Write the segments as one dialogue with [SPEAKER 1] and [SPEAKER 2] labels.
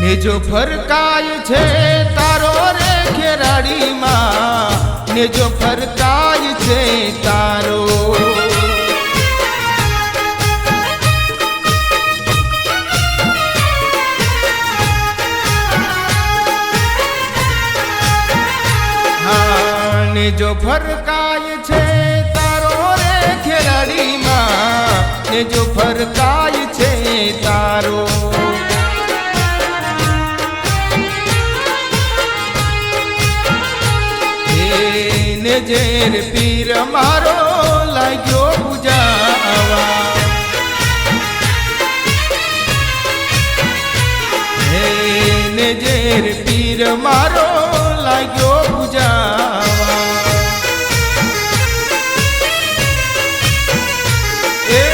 [SPEAKER 1] જો ફરકાય છે તારો રે ખેરાડીમાં, ને જો ફરકાય છે તારો. ને જો ફરકાય છે તારો રે ખેરાડીમાં, ને જો ફરકાય જેર પીર મારો લાગ્યો પૂજાવા. એને જેર પીર મારો લાગ્યો પૂજાવા. એ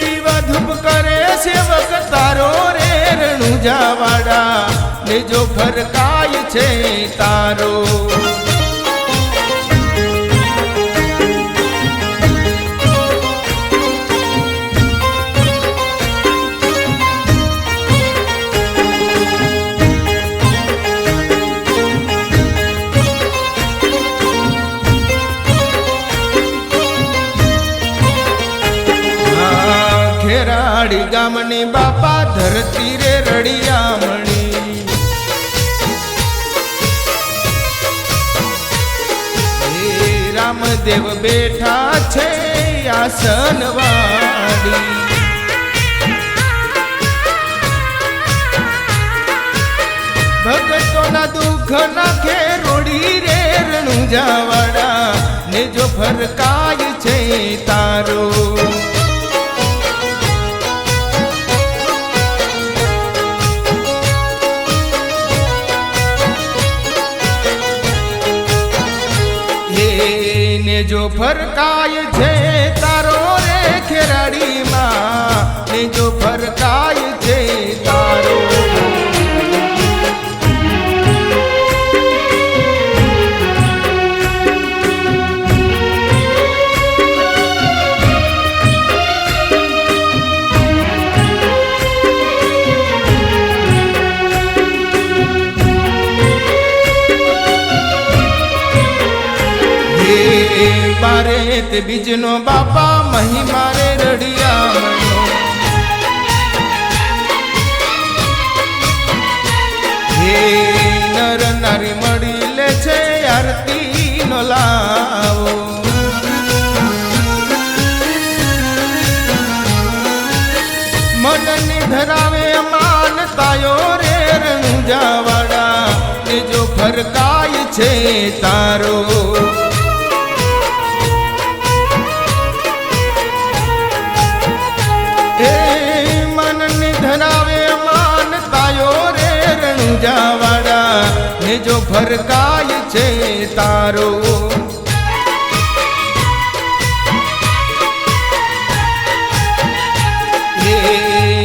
[SPEAKER 1] દીવા ધૂપ કરે સેવક તારો રે રણુ જાવાડા ને જો ફરકાય છે તારો. ખેરાડી ગામની બાપા ધરતી રે રડિયામણી. રામદેવ બેઠા છે આસનવાડી. ભગતોના દુઃખ નાખે રોડી રે રણું જાવાડા ને જો ફરકાય છે તારો. એને જો ફરકાય છે તારો રે ખેરાડીમાં ને જો ફરકાય છે બારે તે બીજનો બાપા મહિમા રે રડિયા હે નર નારી મળી લે છે આરતી નો લાવો. મનને ધરાવે માન તાયો રે રણુજાવાડા ને જો ફરકાય છે તારો. રણુજાવાડા ને જો ભરકાય છે તારો.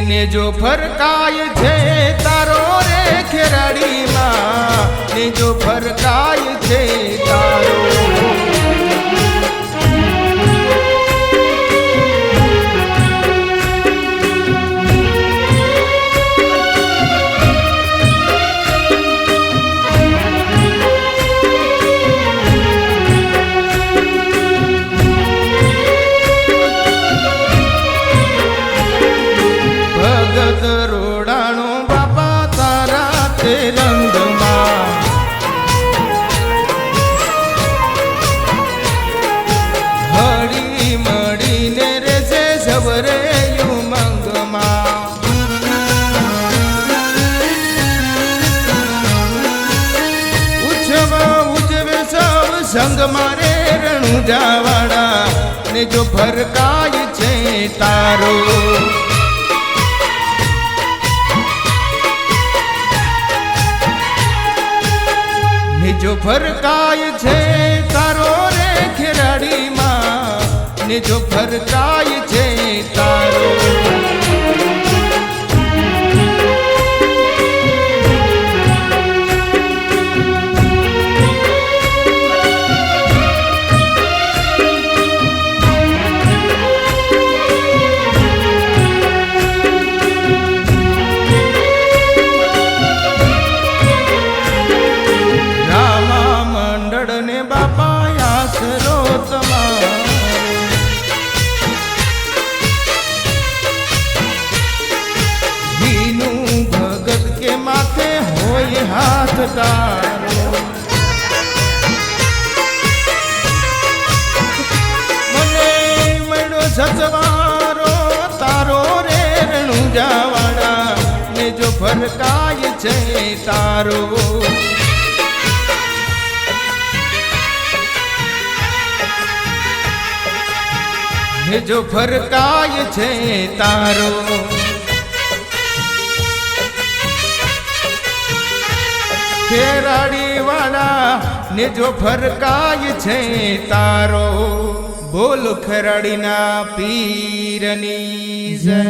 [SPEAKER 1] ને જો ફરકાય છે સંગ મારે રણુ જાવાડા ને જો ફરકાય છે તારો. ને જો ફરકાય છે તારો રે ખેરાડીમાં, ને જો ફરકાય છે તારો. તારો મને મળ્યો સચવારો તારો રે રણું જાવાડા ને જો ભરકાય છે તારો જો ફરકાય છે તારો ખેરાડી ને જો ફરકાય છે તારો બોલ ખેરાડીના પીરની જય.